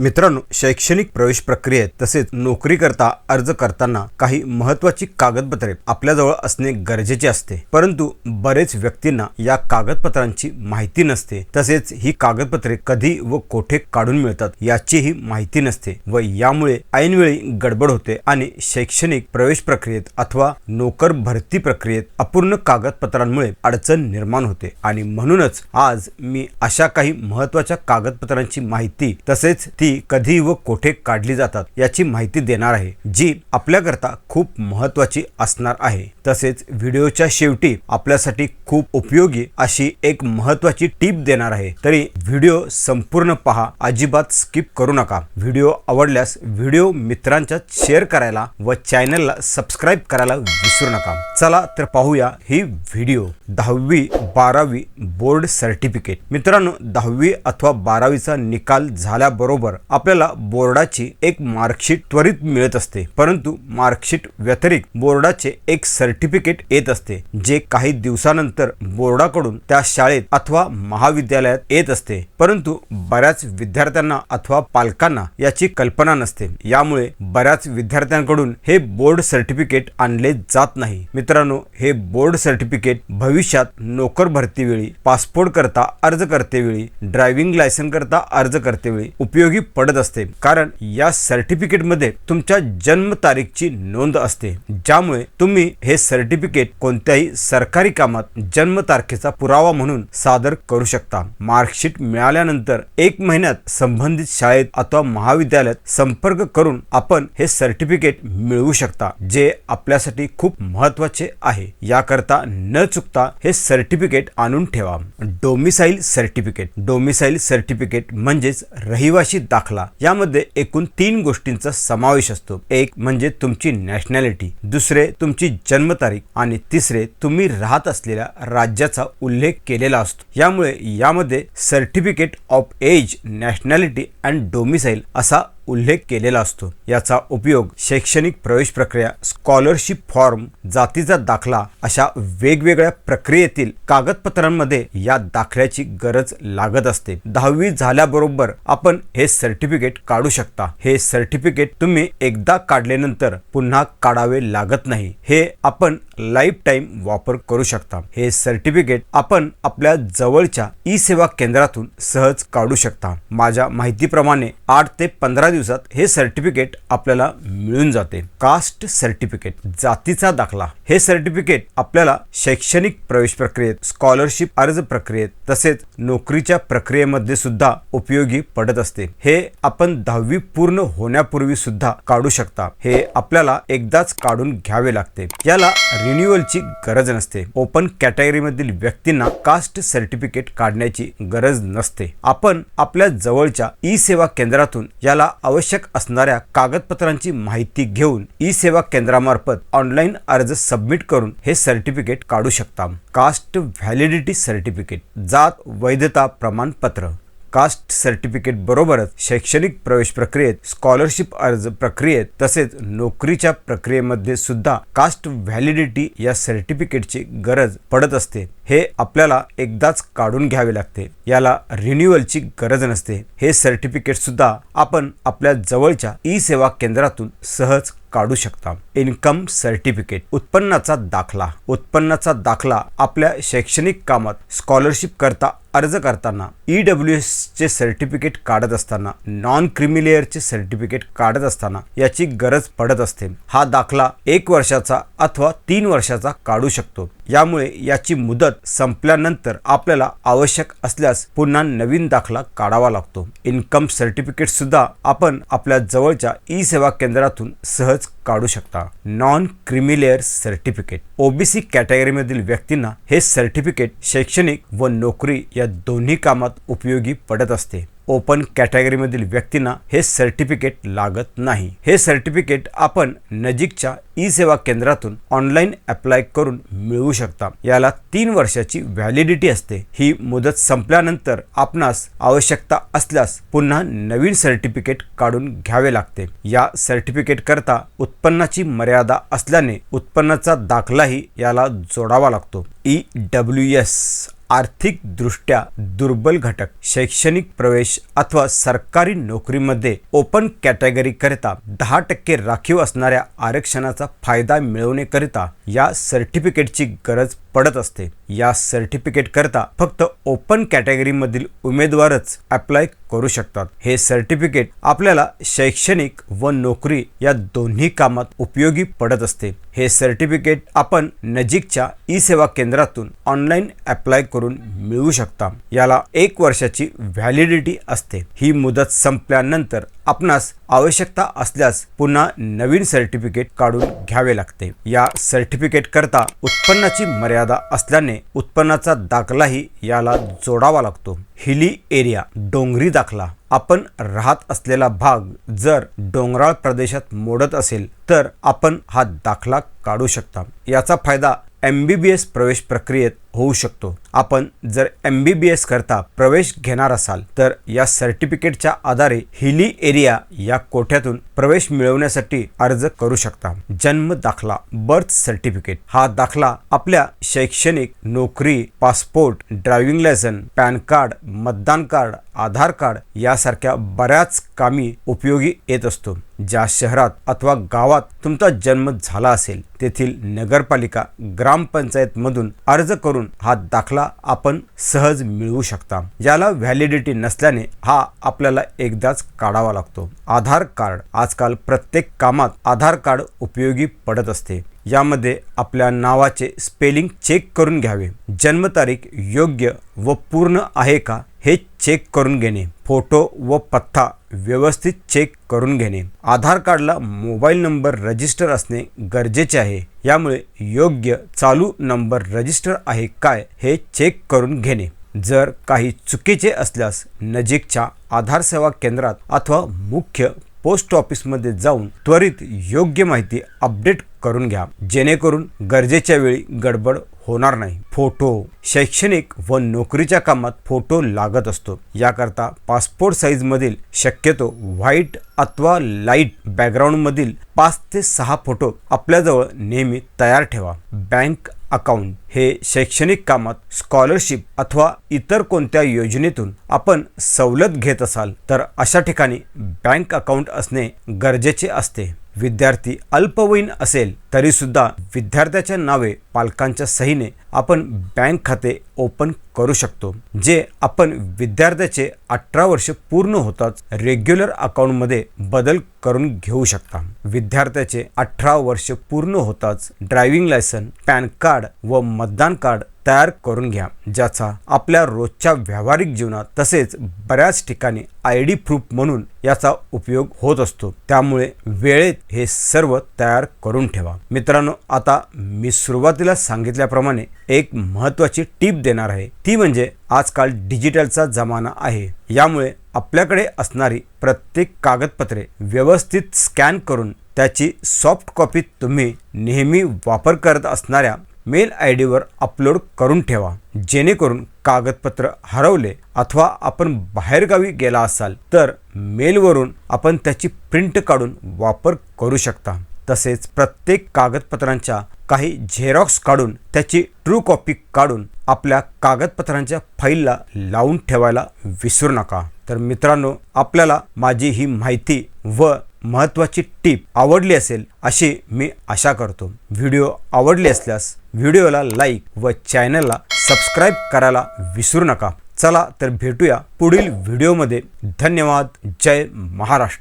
मित्रांनो शैक्षणिक प्रवेश प्रक्रियेत तसेच नोकरीकरता अर्ज करताना काही महत्वाची कागदपत्रे आपल्याजवळ असणे गरजेचे असते. परंतु बरेच व्यक्तींना या कागदपत्रांची माहिती नसते. तसेच ही कागदपत्रे कधी व कोठे काढून मिळतात याचीही माहिती नसते व यामुळे ऐनवेळी गडबड होते आणि शैक्षणिक प्रवेश प्रक्रियेत अथवा नोकर भरती प्रक्रियेत अपूर्ण कागदपत्रांमुळे अडचण निर्माण होते. आणि म्हणूनच आज मी अशा काही महत्त्वाच्या कागदपत्रांची माहिती तसेच ती कधी व कोठे काढली जातात याची माहिती देणार आहे जी आपल्याकरता खूप महत्वाची असणार आहे. तसेच व्हिडिओच्या शेवटी आपल्यासाठी खूप उपयोगी अशी एक महत्वाची टीप देणार आहे. तरी व्हिडिओ संपूर्ण पहा अजिबात स्किप करू नका. व्हिडिओ आवडल्यास व्हिडिओ मित्रांच्या शेअर करायला व चॅनलला सबस्क्राईब करायला विसरू नका. चला तर पाहूया ही व्हिडिओ. दहावी बारावी बोर्ड सर्टिफिकेट. मित्रांनो दहावी अथवा बारावीचा निकाल झाल्याबरोबर आपल्याला बोर्डाची एक मार्कशीट त्वरित मिळत असते परंतु मार्कशीट व्यतिरिक्त बोर्डाचे एक सर्टिफिकेट येत असते जे काही दिवसानंतर बोर्डाकडून त्या शाळेत अथवा महाविद्यालयात येत असते. परंतु बऱ्याच विद्यार्थ्यांना अथवा पालकांना याची कल्पना नसते. यामुळे बऱ्याच विद्यार्थ्यांकडून हे बोर्ड सर्टिफिकेट आणले जात नाही. मित्रांनो हे बोर्ड सर्टिफिकेट भविष्यात नोकर भरतीवेळी पासपोर्ट करता अर्ज करतेवेळी ड्रायव्हिंग लायसन करता अर्ज करते वेळी उपयोगी पडत असते. कारण या सर्टिफिकेटमध्ये तुमच्या जन्म तारीखची नोंद असते. ज्यामुळे तुम्ही हे सर्टिफिकेट कोणत्याही सरकारी कामात जन्म तारखेचा पुरावा म्हणून सादर करू शकता. मार्कशीट मिळाल्यानंतर एक महिन्यात संबंधित शाळेत अथवा महाविद्यालयात संपर्क करून आपण हे सर्टिफिकेट मिळवू शकता जे आपल्यासाठी खूप महत्त्वाचे आहे. याकरता न चुकता हे सर्टिफिकेट आणून ठेवा. Domicile certificate. डोमिसाईल सर्टिफिकेट म्हणजेच रहिवासी दाखला. यामध्ये एकूण तीन गोष्टींचा समावेश असतो. एक म्हणजे तुमची नॅशनॅलिटी दुसरे तुमची जन्मतारीख. आणि तिसरे तुम्ही राहत असलेल्या राज्याचा उल्लेख केलेला असतो. यामुळे यामध्ये certificate of age nationality and domicile असा उल्लेख केलेला असतो. याचा उपयोग शैक्षणिक प्रवेश प्रक्रिया स्कॉलरशिप फॉर्म जातीचा दाखला अशा वेगवेगळ्या प्रक्रियेतील कागदपत्रांमध्ये या दाखल्याची गरज लागत असते. दहावी झाल्याबरोबर आपण हे सर्टिफिकेट काढू शकता. हे सर्टिफिकेट तुम्ही एकदा काढल्यानंतर पुन्हा काढावे लागत नाही. हे आपण लाईफ टाईम वापर करू शकता. हे सर्टिफिकेट आपण आपल्या जवळच्या ई सेवा केंद्रातून सहज काढू शकता. माझ्या माहितीप्रमाणे आठ ते पंधरा दिवसात हे सर्टिफिकेट आपल्याला मिळून जाते. कास्ट सर्टिफिकेट जातीचा दाखला. हे सर्टिफिकेट आपल्याला शैक्षणिक प्रवेश प्रक्रियेत स्कॉलरशिप अर्ज प्रक्रियेत तसेच नोकरीच्या प्रक्रियेमध्ये सुद्धा उपयोगी पडत असते. हे आपण दहावी पूर्ण होण्यापूर्वी सुद्धा काढू शकता. हे आपल्याला एकदाच काढून घ्यावे लागते. याला रिन्युअलची गरज नसते. ओपन कॅटेगरीमधील व्यक्तींना कास्ट सर्टिफिकेट काढण्याची गरज नसते. आपण आपल्या जवळच्या ई सेवा केंद्रातून याला आवश्यक असणाऱ्या कागदपत्रांची माहिती घेऊन ई सेवा केंद्रामार्फत ऑनलाईन अर्ज सबमिट करून हे सर्टिफिकेट काढू शकता. कास्ट व्हॅलिडिटी सर्टिफिकेट जात वैधता प्रमाणपत्र. कास्ट सर्टिफिकेट बरोबरच शैक्षणिक प्रवेश प्रक्रियेत स्कॉलरशिप अर्ज प्रक्रियेत तसेच नोकरीच्या प्रक्रियेमध्ये सुद्धा कास्ट व्हॅलिडिटी या सर्टिफिकेटची गरज पडत असते. हे आपल्याला एकदाच काढून घ्यावे लागते. याला रिन्युअलची गरज नसते. हे सर्टिफिकेट सुद्धा आपण आपल्या जवळच्या ई सेवा केंद्रातून सहज काढू शकता. इन्कम सर्टिफिकेट उत्पन्नाचा दाखला. उत्पन्नाचा दाखला आपल्या शैक्षणिक कामात स्कॉलरशिप करता अर्ज करताना ई डब्ल्यू एसचे सर्टिफिकेट काढत असताना नॉन क्रिमिलेअरचे सर्टिफिकेट काढत असताना याची गरज पडत असते. हा दाखला एक वर्षाचा अथवा तीन वर्षाचा काढू शकतो. यामुळे याची मुदत संपल्यानंतर आपल्याला आवश्यक असल्यास पुन्हा नवीन दाखला काढावा लागतो. इन्कम सर्टिफिकेट सुद्धा आपण आपल्या जवळच्या ई सेवा केंद्रातून सहज काढू शकता. Non creamy layer certificate OBC कॅटेगरीमधील व्यक्तींना हे सर्टिफिकेट शैक्षणिक व नोकरी या दोन्ही कामात उपयोगी पडत असते. ओपन कॅटेगरीमधील व्यक्तींना हे सर्टिफिकेट लागत नाही. हे सर्टिफिकेट आपण नजीकच्या ई सेवा केंद्रातून ऑनलाईन अप्लाय करून मिळवू शकता. याला तीन वर्षाची व्हॅलिडिटी असते. ही मुदत संपल्यानंतर आपणास आवश्यकता असल्यास पुन्हा नवीन सर्टिफिकेट काढून घ्यावे लागते. या सर्टिफिकेट करता उत्पन्नाची मर्यादा असल्याने उत्पन्नाचा दाखलाही याला जोडावा लागतो. ई डब्ल्यू एस आर्थिकदृष्ट्या दुर्बल घटक. शैक्षणिक प्रवेश अथवा सरकारी नोकरीमध्ये ओपन कॅटेगरीकरिता दहा टक्के राखीव असणाऱ्या आरक्षणाचा फायदा मिळवण्याकरिता या सर्टिफिकेटची गरज पडत असते. या सर्टिफिकेट करता फक्त ओपन कॅटेगरीमधील उमेदवारच अप्लाय करू शकतात. हे सर्टिफिकेट आपल्याला शैक्षणिक व नोकरी या दोन्ही कामात उपयोगी पडत असते. हे सर्टिफिकेट आपण नजीकच्या ई सेवा केंद्रातून ऑनलाईन अप्लाय करून मिळवू शकता. याला एक वर्षाची व्हॅलिडिटी असते. ही मुदत संपल्यानंतर आपणास आवश्यकता असल्यास पुन्हा नवीन सर्टिफिकेट काढून घ्यावे लागते. या सर्टिफिकेट करता उत्पन्नाची मर्यादा असल्याने उत्पन्नाचा दाखलाही याला जोडावा लागतो. हिली एरिया डोंगरी दाखला. आपण राहत असलेला भाग जर डोंगराळ प्रदेशात मोडत असेल तर आपण हा दाखला काढू शकता. याचा फायदा एम बी बी एस प्रवेश प्रक्रियेत होऊ शकतो. आपण जर एम बी बी एस करता प्रवेश घेणार असाल तर या सर्टिफिकेटच्या आधारे हिली एरिया या कोठ्यातून प्रवेश मिळवण्यासाठी अर्ज करू शकता. जन्म दाखला बर्थ सर्टिफिकेट. हा दाखला आपल्या शैक्षणिक नोकरी passport driving licence PAN card मतदान कार्ड आधार कार्ड यासारख्या बऱ्याच कामी उपयोगी येत असतो. ज्या शहरात अथवा गावात तुमचा जन्म झाला असेल तेथील नगरपालिका ग्रामपंचायतमधून अर्ज करून हा दाखला आपण सहज मिळवू शकता. ज्याला व्हॅलिडिटी नसल्याने हा आपल्याला एकदाच काढावा लागतो. आधार कार्ड. आजकाल प्रत्येक कामात आधार कार्ड उपयोगी पडत असते. यामध्ये आपल्या नावाचे स्पेलिंग चेक करून घ्यावे. जन्मतारीख योग्य व पूर्ण आहे का हे चेक करून घेणे. फोटो व पत्ता व्यवस्थित चेक करून घेणे. आधार कार्डला मोबाईल नंबर रजिस्टर असणे गरजेचे आहे. यामुळे योग्य चालू नंबर रजिस्टर आहे काय हे चेक करून घेणे. जर काही चुकीचे असल्यास नजीकच्या आधार सेवा केंद्रात अथवा मुख्य पोस्ट ऑफिसमध्ये जाऊन त्वरित योग्य माहिती अपडेट करून घ्या. जेणेकरून गरजेच्या वेळी गडबड होणार नाही. फोटो. शैक्षणिक व नोकरीच्या कामात फोटो लागत असतो. याकरता पासपोर्ट साईजमधील शक्यतो व्हाईट अथवा लाइट बॅकग्राऊंडमधील पाच ते सहा फोटो आपल्याजवळ नेहमी तयार ठेवा. बँक अकाउंट हे शैक्षणिक कामात स्कॉलरशिप अथवा इतर कोणत्या योजनेतून आपण सवलत घेत असाल तर अशा ठिकाणी बँक अकाउंट असणे गरजेचे असते. विद्यार्थी अल्पवयीन असेल तरीसुद्धा विद्यार्थ्याच्या नावे पालकांच्या सहीने आपण बँक खाते ओपन करू शकतो जे आपण विद्यार्थ्याचे अठरा वर्ष पूर्ण होताच रेग्युलर अकाउंटमध्ये बदल करून घेऊ शकता. विद्यार्थ्याचे अठरा वर्ष पूर्ण होताच ड्रायव्हिंग लायसन पॅन कार्ड व मतदान कार्ड तयार करून घ्या ज्याचा आपल्या रोजच्या व्यावहारिक जीवनात तसेच बऱ्याच ठिकाणी आय डी प्रूफ म्हणून याचा उपयोग होत असतो. त्यामुळे वेळेत हे सर्व तयार करून ठेवा. मित्रांनो आता मी सुरुवातीला सांगितल्याप्रमाणे एक महत्त्वाची टीप देणार आहे. ती म्हणजे आजकाल डिजिटलचा जमाना आहे. यामुळे आपल्याकडे असणारी प्रत्येक कागदपत्रे व्यवस्थित स्कॅन करून त्याची सॉफ्ट कॉपी तुम्ही नेहमी वापर करत असणाऱ्या मेल आय डीवर अपलोड करून ठेवा. जेणेकरून कागदपत्र हरवले अथवा आपण बाहेरगावी गेला असाल तर मेलवरून आपण त्याची प्रिंट काढून वापर करू शकता. तसेच प्रत्येक कागदपत्रांच्या काही झेरॉक्स काढून त्याची ट्रू कॉपी काढून आपल्या कागदपत्रांच्या फाईलला लावून ठेवायला विसरू नका. तर मित्रांनो आपल्याला माझी ही माहिती व महत्त्वाची टीप आवडली असेल अशी मी आशा करतो. व्हिडिओ आवडली असल्यास व्हिडिओला लाईक व चॅनलला सबस्क्राईब करायला विसरू नका. चला तर भेटूया पुढील व्हिडिओमध्ये. धन्यवाद. जय महाराष्ट्र.